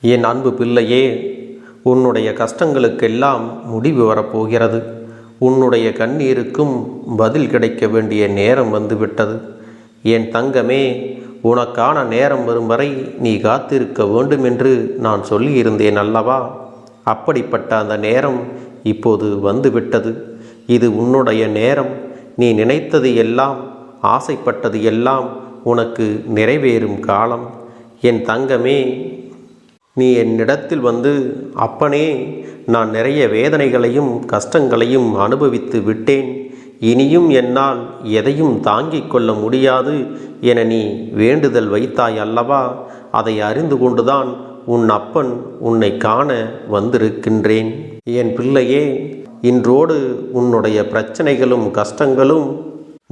என் அன்பு பிள்ளையே உன்னுடைய கஷ்டங்களுக்கெல்லாம் முடிவு வரப்போகிறது. உன்னுடைய கண்ணீருக்கும் பதில் கிடைக்க வேண்டிய நேரம் வந்துவிட்டது. என் தங்கமே உனக்கான நேரம் வரும் வரை நீ காத்திருக்க வேண்டும் என்று நான் சொல்லியிருந்தேன் அல்லவா? அப்படிப்பட்ட அந்த நேரம் இப்போது வந்துவிட்டது. இது உன்னுடைய நேரம். நீ நினைத்தது எல்லாம் ஆசைப்பட்டது எல்லாம் உனக்கு நிறைவேறும் காலம். என் தங்கமே நீ என்னிடத்தில் வந்து அப்பனே நான் நிறைய வேதனைகளையும் கஷ்டங்களையும் அனுபவித்து விட்டேன். இனியும் என்னால் எதையும் தாங்கிக் கொள்ள முடியாது என நீ வேண்டுதல் வைத்தாய் அல்லவா? அதை அறிந்து கொண்டுதான் உன் அப்பன் உன்னை காண வந்திருக்கின்றேன். என் பிள்ளையே இன்றோடு உன்னுடைய பிரச்சனைகளும் கஷ்டங்களும்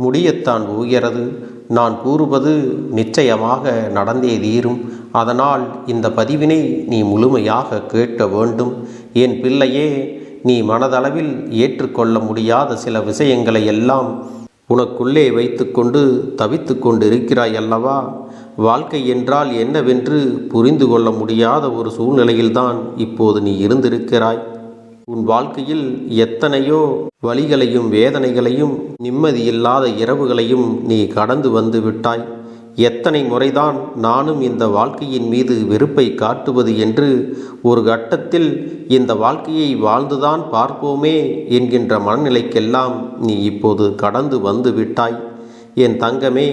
முடியத்தான் போகிறது. நான் கூறுவது நிச்சயமாக நடந்தே தீரும். அதனால் இந்த பதிவினை நீ முழுமையாக கேட்க வேண்டும். என் பிள்ளையே நீ மனதளவில் ஏற்றுக்கொள்ள முடியாத சில விஷயங்களை எல்லாம் உனக்குள்ளே வைத்துக்கொண்டு தவித்து கொண்டிருக்கிறாய் அல்லவா? வாழ்க்கை என்றால் என்னவென்று புரிந்து கொள்ள முடியாத ஒரு சூழ்நிலையில்தான் இப்போது நீ இருந்திருக்கிறாய். உன் வாழ்க்கையில் எத்தனையோ வழிகளையும் வேதனைகளையும் நிம்மதியில்லாத இரவுகளையும் நீ கடந்து வந்து விட்டாய். எத்தனை முறைதான் நானும் இந்த வாழ்க்கையின் மீது வெறுப்பை காட்டுவது என்று ஒரு கட்டத்தில் இந்த வாழ்க்கையை வாழ்ந்துதான் பார்ப்போமே என்கின்ற மனநிலைக்கெல்லாம் நீ இப்போது கடந்து வந்து விட்டாய். என் தங்கமே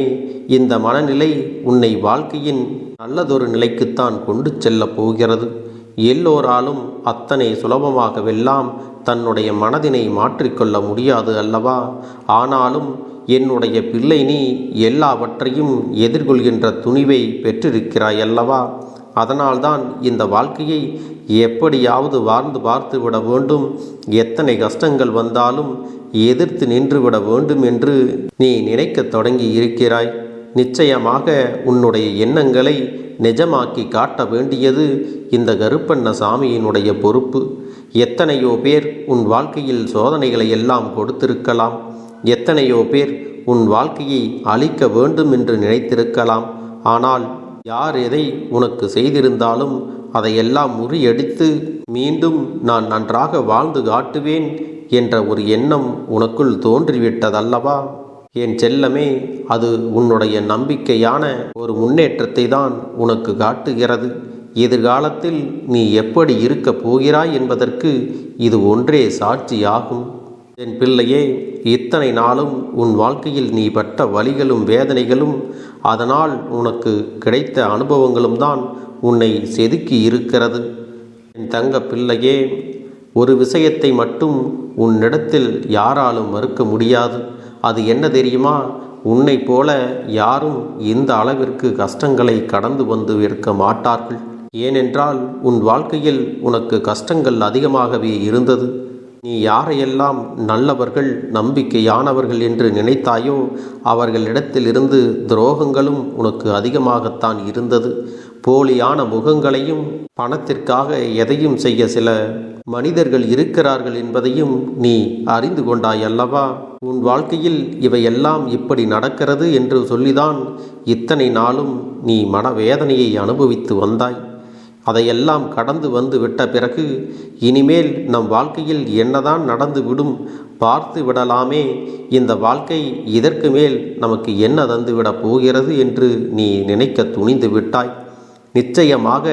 இந்த மனநிலை உன்னை வாழ்க்கையின் நல்லதொரு நிலைக்குத்தான் கொண்டு செல்லப் போகிறது. எல்லோராலும் அத்தனை சுலபமாகவெல்லாம் தன்னுடைய மனதினை மாற்றிக்கொள்ள முடியாது அல்லவா? ஆனாலும் என்னுடைய பிள்ளை நீ எல்லாவற்றையும் எதிர்கொள்கின்ற துணிவை பெற்றிருக்கிறாய் அல்லவா? அதனால்தான் இந்த வாழ்க்கையை எப்படியாவது வாழ்ந்து பார்த்து விட வேண்டும். எத்தனை கஷ்டங்கள் வந்தாலும் எதிர்த்து நின்றுவிட வேண்டும் என்று நீ நினைக்கத் தொடங்கி இருக்கிறாய். நிச்சயமாக உன்னுடைய எண்ணங்களை நிஜமாக்கி காட்ட வேண்டியது இந்த கருப்பண்ண சாமியினுடைய பொறுப்பு. எத்தனையோ பேர் உன் வாழ்க்கையில் சோதனைகளை எல்லாம் கொடுத்திருக்கலாம். எத்தனையோ பேர் உன் வாழ்க்கையை அழிக்க வேண்டும் என்று நினைத்திருக்கலாம். ஆனால் யார் எதை உனக்கு செய்திருந்தாலும் அதையெல்லாம் முறியடித்து மீண்டும் நான் நன்றாக வாழ்ந்து காட்டுவேன் என்ற ஒரு எண்ணம் உனக்குள் தோன்றிவிட்டதல்லவா? என் செல்லமே அது உன்னுடைய நம்பிக்கையான ஒரு முன்னேற்றத்தை தான் உனக்கு காட்டுகிறது. எதிர்காலத்தில் நீ எப்படி இருக்கப் போகிறாய் என்பதற்கு இது ஒன்றே சாட்சியாகும். என் பிள்ளையே இத்தனை நாளும் உன் வாழ்க்கையில் நீ பட்ட வலிகளும் வேதனைகளும் அதனால் உனக்கு கிடைத்த அனுபவங்களும் தான் உன்னை செதுக்கி இருக்கிறது. என் தங்க பிள்ளையே ஒரு விஷயத்தை மட்டும் உன்னிடத்தில் யாராலும் மறுக்க முடியாது. அது என்ன தெரியுமா? உன்னை போல யாரும் இந்த அளவிற்கு கஷ்டங்களை கடந்து வந்து இருக்க மாட்டார்கள். ஏனென்றால் உன் வாழ்க்கையில் உனக்கு கஷ்டங்கள் அதிகமாகவே இருந்தது. நீ யாரையெல்லாம் நல்லவர்கள் நம்பிக்கையானவர்கள் என்று நினைத்தாயோ அவர்களிடத்திலிருந்து துரோகங்களும் உனக்கு அதிகமாகத்தான் இருந்தது. போலியான முகங்களையும் பணத்திற்காக எதையும் செய்ய சில மனிதர்கள் இருக்கிறார்கள் என்பதையும் நீ அறிந்து கொண்டாய் அல்லவா உன் வாழ்க்கையில் இவையெல்லாம் இப்படி நடக்கிறது என்று சொல்லிதான் இத்தனை நாளும் நீ மனவேதனையை அனுபவித்து வந்தாய். அதையெல்லாம் கடந்து வந்து விட்ட பிறகு இனிமேல் நம் வாழ்க்கையில் என்னதான் நடந்து விடும் பார்த்து விடலாமே. இந்த வாழ்க்கை இதற்கு மேல் நமக்கு என்ன தந்துவிடப் போகிறது என்று நீ நினைக்க துணிந்து விட்டாய். நிச்சயமாக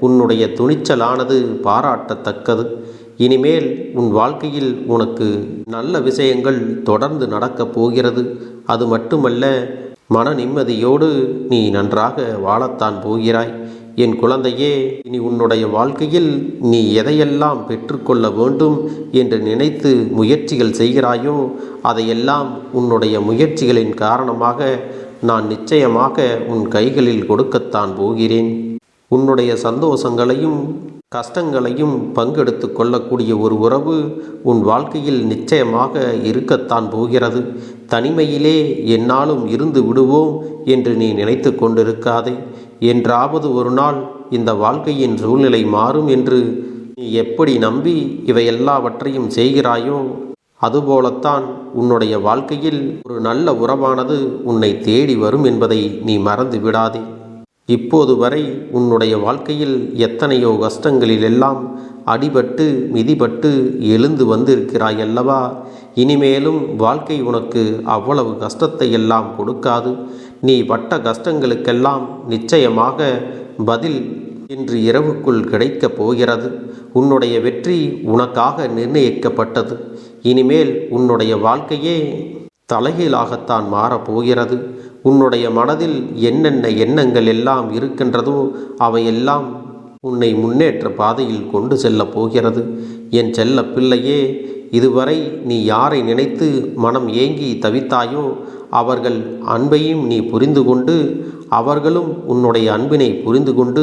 உன்னுடைய துணிச்சலானது பாராட்டத்தக்கது. இனிமேல் உன் வாழ்க்கையில் உனக்கு நல்ல விஷயங்கள் தொடர்ந்து நடக்கப் போகிறது. அது மட்டுமல்ல மன நிம்மதியோடு நீ நன்றாக வாழத்தான் போகிறாய். என் குழந்தையே இனி உன்னுடைய வாழ்க்கையில் நீ எதையெல்லாம் பெற்றுக்கொள்ள வேண்டும் என்று நினைத்து முயற்சிகள் செய்கிறாயோ அதையெல்லாம் உன்னுடைய முயற்சிகளின் காரணமாக நான் நிச்சயமாக உன் கைகளில் கொடுக்கத்தான் போகிறேன். உன்னுடைய சந்தோஷங்களையும் கஷ்டங்களையும் பங்கெடுத்து கொள்ளக்கூடிய ஒரு உறவு உன் வாழ்க்கையில் நிச்சயமாக இருக்கத்தான் போகிறது. தனிமையிலே என்னாலும் இருந்து விடுவோம் என்று நீ நினைத்து கொண்டிருக்காதே. என்றாவது ஒரு நாள் இந்த வாழ்க்கையின் சூழ்நிலை மாறும் என்று நீ எப்படி நம்பி இவை எல்லாவற்றையும் செய்கிறாயோ அதுபோலத்தான் உன்னுடைய வாழ்க்கையில் ஒரு நல்ல உறவானது உன்னை தேடி வரும் என்பதை நீ மறந்து விடாதே. இப்போது வரை உன்னுடைய வாழ்க்கையில் எத்தனையோ கஷ்டங்களில் எல்லாம் அடிபட்டு மிதிபட்டு எழுந்து வந்திருக்கிறாய் அல்லவா? இனிமேலும் வாழ்க்கை உனக்கு அவ்வளவு கஷ்டத்தை எல்லாம் கொடுக்காது. நீ பட்ட கஷ்டங்களுக்கெல்லாம் நிச்சயமாக பதில் இன்று இரவுக்குள் கிடைக்கப் போகிறது. உன்னுடைய வெற்றி உனக்காக நிர்ணயிக்கப்பட்டது. இனிமேல் உன்னுடைய வாழ்க்கையே தலைகீழாகத்தான் மாறப்போகிறது உன்னுடைய மனதில் என்னென்ன எண்ணங்கள் எல்லாம் இருக்கின்றதோ அவையெல்லாம் உன்னை முன்னேற்ற பாதையில் கொண்டு செல்லப் போகிறது. என் செல்ல பிள்ளையே இதுவரை நீ யாரை நினைத்து மனம் ஏங்கி தவித்தாயோ அவர்கள் அன்பையும் நீ புரிந்து கொண்டு அவர்களும் உன்னுடைய அன்பினை புரிந்து கொண்டு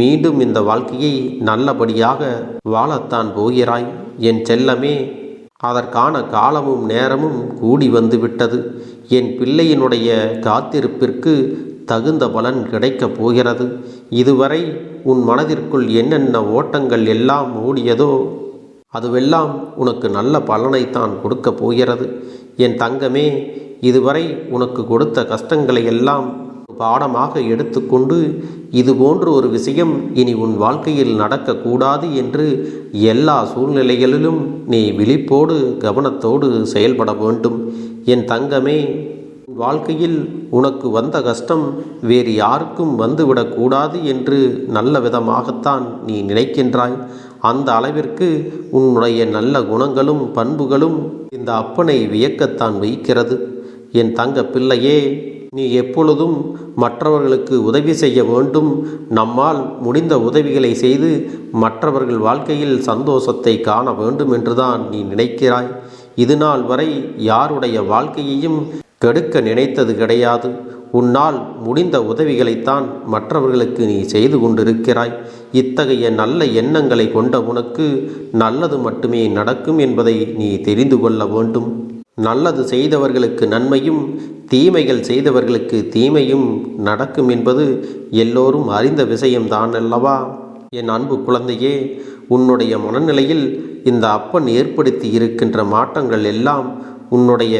மீண்டும் இந்த வாழ்க்கையை நல்லபடியாக வாழத்தான் போகிறாய். என் செல்லமே அதற்கான காலமும் நேரமும் கூடி வந்து விட்டது என் பிள்ளையினுடைய காத்திருப்பிற்கு தகுந்த பலன் கிடைக்கப் போகிறது. இதுவரை உன் மனதிற்குள் என்னென்ன ஓட்டங்கள் எல்லாம் ஓடியதோ அதுவெல்லாம் உனக்கு நல்ல பலனைத்தான் கொடுக்கப் போகிறது. என் தங்கமே இதுவரை உனக்கு கொடுத்த கஷ்டங்களை எல்லாம் பாடமாக எடுத்துக்கொண்டு இது போன்ற ஒரு விஷயம் இனி உன் வாழ்க்கையில் நடக்கக்கூடாது என்று எல்லா சூழ்நிலைகளிலும் நீ விழிப்போடு கவனத்தோடு செயல்பட வேண்டும். என் தங்கமே உன் வாழ்க்கையில் உனக்கு வந்த கஷ்டம் வேறு யாருக்கும் வந்துவிடக்கூடாது என்று நல்ல விதமாகத்தான் நீ நினைக்கின்றாய். அந்த அளவிற்கு உன்னுடைய நல்ல குணங்களும் பண்புகளும் இந்த அப்பனை வியக்கத்தான் வைக்கிறது. என் தங்க பிள்ளையே நீ எப்பொழுதும் மற்றவர்களுக்கு உதவி செய்ய வேண்டும். நம்மால் முடிந்த உதவிகளை செய்து மற்றவர்கள் வாழ்க்கையில் சந்தோஷத்தை காண வேண்டும் என்றுதான் நீ நினைக்கிறாய். இது நாள் வரை யாருடைய வாழ்க்கையையும் கெடுக்க நினைத்தது கிடையாது. உன்னால் முடிந்த உதவிகளைத்தான் மற்றவர்களுக்கு நீ செய்து கொண்டிருக்கிறாய். இத்தகைய நல்ல எண்ணங்களை கொண்ட உனக்கு நல்லது மட்டுமே நடக்கும் என்பதை நீ தெரிந்து கொள்ள வேண்டும். நல்லது செய்தவர்களுக்கு நன்மையும் தீமைகள் செய்தவர்களுக்கு தீமையும் நடக்கும் என்பது எல்லோரும் அறிந்த விஷயம்தான் அல்லவா என் அன்பு குழந்தையே உன்னுடைய மனநிலையில் இந்த அப்பன் ஏற்படுத்தி இருக்கின்ற மாற்றங்கள் எல்லாம் உன்னுடைய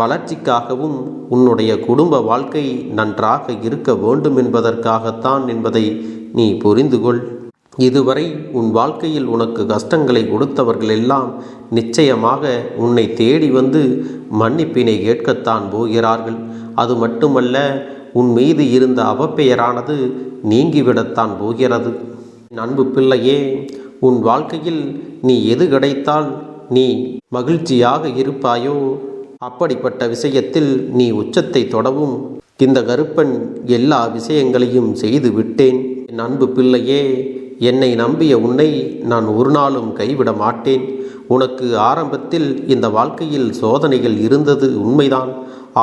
வளர்ச்சிக்காகவும் உன்னுடைய குடும்ப வாழ்க்கை நன்றாக இருக்க வேண்டும் என்பதற்காகத்தான் என்பதை நீ புரிந்து கொள். இதுவரை உன் வாழ்க்கையில் உனக்கு கஷ்டங்களை கொடுத்தவர்கள் எல்லாம் நிச்சயமாக உன்னை தேடி வந்து மன்னிப்பினை கேட்கத்தான் போகிறார்கள். அது மட்டுமல்ல உன் மீது இருந்த அவப்பெயரானது நீங்கிவிடத்தான் போகிறது. என் அன்பு பிள்ளையே உன் வாழ்க்கையில் நீ எது கிடைத்தால் நீ மகிழ்ச்சியாக இருப்பாயோ? அப்படிப்பட்ட விஷயத்தில் நீ உச்சத்தை தொடவும். இந்த கருப்பன் எல்லா விஷயங்களையும் செய்து விட்டேன். என் அன்பு பிள்ளையே என்னை நம்பிய உன்னை நான் ஒரு நாளும் கைவிட மாட்டேன். உனக்கு ஆரம்பத்தில் இந்த வாழ்க்கையில் சோதனைகள் இருந்தது உண்மைதான்.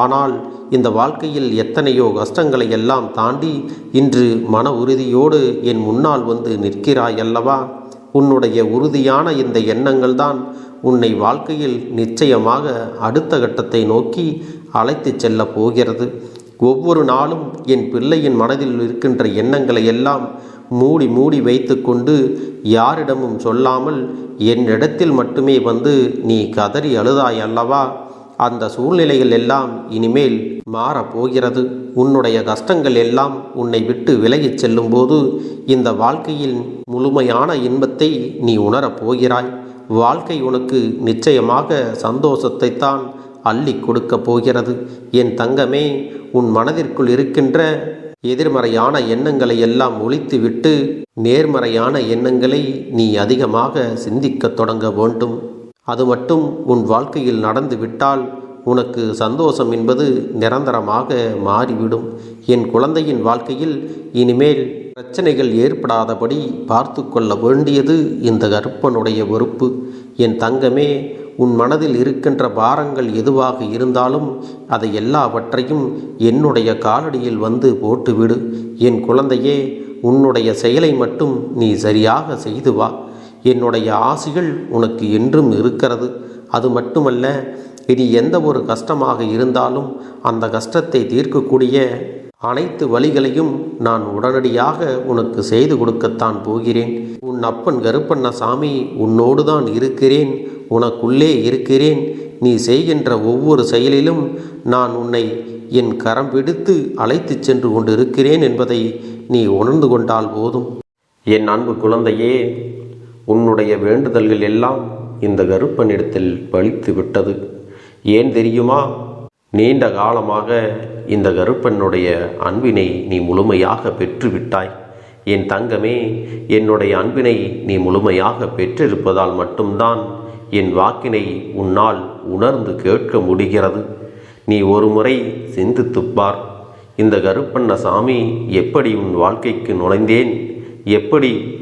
ஆனால் இந்த வாழ்க்கையில் எத்தனையோ கஷ்டங்களை எல்லாம் தாண்டி இன்று மன உறுதியோடு என் முன்னால் வந்து நிற்கிறாய் அல்லவா உன்னுடைய உறுதியான இந்த எண்ணங்கள் தான் உன்னை வாழ்க்கையில் நிச்சயமாக அடுத்த கட்டத்தை நோக்கி அழைத்துச் செல்லப் போகிறது. ஒவ்வொரு நாளும் என் பிள்ளையின் மனதில் இருக்கின்ற எண்ணங்களை எல்லாம் மூடி மூடி வைத்துக்கொண்டு யாரிடமும் சொல்லாமல் என்னிடத்தில் மட்டுமே வந்து நீ கதறி அழுதாய் அல்லவா? அந்த சூழ்நிலைகள் எல்லாம் இனிமேல் மாறப்போகிறது. உன்னுடைய கஷ்டங்கள் எல்லாம் உன்னை விட்டு விலகிச் செல்லும்போது இந்த வாழ்க்கையில் முழுமையான இன்பத்தை நீ உணரப் போகிறாய். வாழ்க்கை உனக்கு நிச்சயமாக சந்தோஷத்தைத்தான் அள்ளி கொடுக்கப் போகிறது. என் தங்கமே உன் மனதிற்குள் இருக்கின்ற எதிர்மறையான எண்ணங்களை எல்லாம் ஒழித்துவிட்டு நேர்மறையான எண்ணங்களை நீ அதிகமாக சிந்திக்கத் தொடங்க வேண்டும். அது மட்டும் உன் வாழ்க்கையில் நடந்துவிட்டால் உனக்கு சந்தோஷம் என்பது நிரந்தரமாக மாறிவிடும். என் குழந்தையின் வாழ்க்கையில் இனிமேல் பிரச்சனைகள் ஏற்படாதபடி பார்த்து கொள்ள வேண்டியது இந்த கருப்பனுடைய பொறுப்பு. என் தங்கமே உன் மனதில் இருக்கின்ற பாரங்கள் எதுவாக இருந்தாலும் அதை எல்லாவற்றையும் என்னுடைய காலடியில் வந்து போட்டுவிடு. என் குழந்தையே உன்னுடைய செயலை மட்டும் நீ சரியாக செய்து வா. என்னுடைய ஆசைகள் உனக்கு என்றும் இருக்கிறது. அது மட்டுமல்ல இனி எந்த ஒரு கஷ்டமாக இருந்தாலும் அந்த கஷ்டத்தை தீர்க்கக்கூடிய அனைத்து வழிகளையும் நான் உடனடியாக உனக்கு செய்து கொடுக்கத்தான் போகிறேன். உன் அப்பன் கருப்பண்ணசாமி உன்னோடு தான் இருக்கிறேன். உனக்குள்ளே இருக்கிறேன். நீ செய்கின்ற ஒவ்வொரு செயலிலும் நான் உன்னை என் கரம் பிடித்து அழைத்துச் சென்று கொண்டிருக்கிறேன் என்பதை நீ உணர்ந்து கொண்டால் போதும். என் அன்பு குழந்தையே உன்னுடைய வேண்டுதல்கள் எல்லாம் இந்த கருப்பனிடத்தில் பழித்து விட்டது. ஏன் தெரியுமா? நீண்ட காலமாக இந்த கருப்பனுடைய அன்பினை நீ முழுமையாக பெற்றுவிட்டாய். என் தங்கமே என்னுடைய அன்பினை நீ முழுமையாக பெற்றிருப்பதால் மட்டும்தான் என் வாக்கினை உன்னால் உணர்ந்து கேட்க முடிகிறது. நீ ஒரு முறை சிந்தித்துப் இந்த கருப்பண்ண சாமி எப்படி உன் வாழ்க்கைக்கு நுழைந்தேன்? எப்படி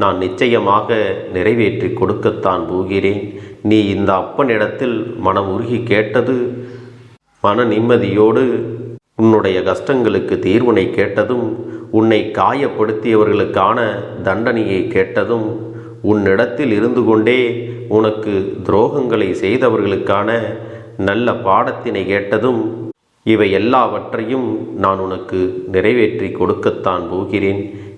நான் நிச்சயமாக நிறைவேற்றி கொடுக்கத்தான் போகிறேன். நீ இந்த அப்பனிடத்தில் மனம் உருகி கேட்டது மன நிம்மதியோடு உன்னுடைய கஷ்டங்களுக்கு தீர்வினை கேட்டதும் உன்னை காயப்படுத்தியவர்களுக்கான தண்டனையை கேட்டதும் உன்னிடத்தில் இருந்து கொண்டே உனக்கு துரோகங்களை செய்தவர்களுக்கான நல்ல பாடத்தினை கேட்டதும் இவை எல்லாவற்றையும் நான் உனக்கு நிறைவேற்றி கொடுக்கத்தான் போகிறேன்.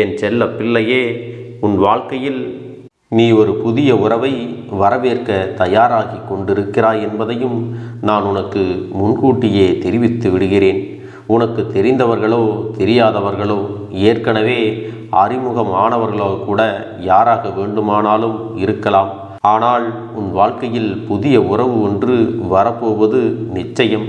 என் செல்ல பிள்ளையே உன் வாழ்க்கையில் நீ ஒரு புதிய உறவை வரவேற்க தயாராகி கொண்டிருக்கிறாய் என்பதையும் நான் உனக்கு முன்கூட்டியே தெரிவித்து விடுகிறேன். உனக்கு தெரிந்தவர்களோ தெரியாதவர்களோ ஏற்கனவே அறிமுகமானவர்களோ கூட யாராக வேண்டுமானாலும் இருக்கலாம். ஆனால் உன் வாழ்க்கையில் புதிய உறவு ஒன்று வரப்போவது நிச்சயம்.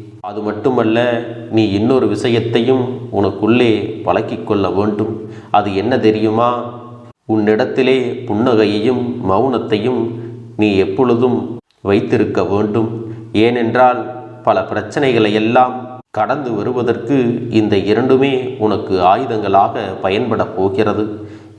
அது மட்டுமல்ல நீ இன்னொரு விஷயத்தையும் உனக்குள்ளே பழக்கிக்கொள்ள வேண்டும். அது என்ன தெரியுமா? உன்னிடத்திலே புன்னகையையும் மௌனத்தையும் நீ எப்பொழுதும் வைத்திருக்க வேண்டும். ஏனென்றால் பல பிரச்சனைகளை எல்லாம் கடந்து வருவதற்கு இந்த இரண்டுமே உனக்கு ஆயுதங்களாக பயன்பட போகிறது.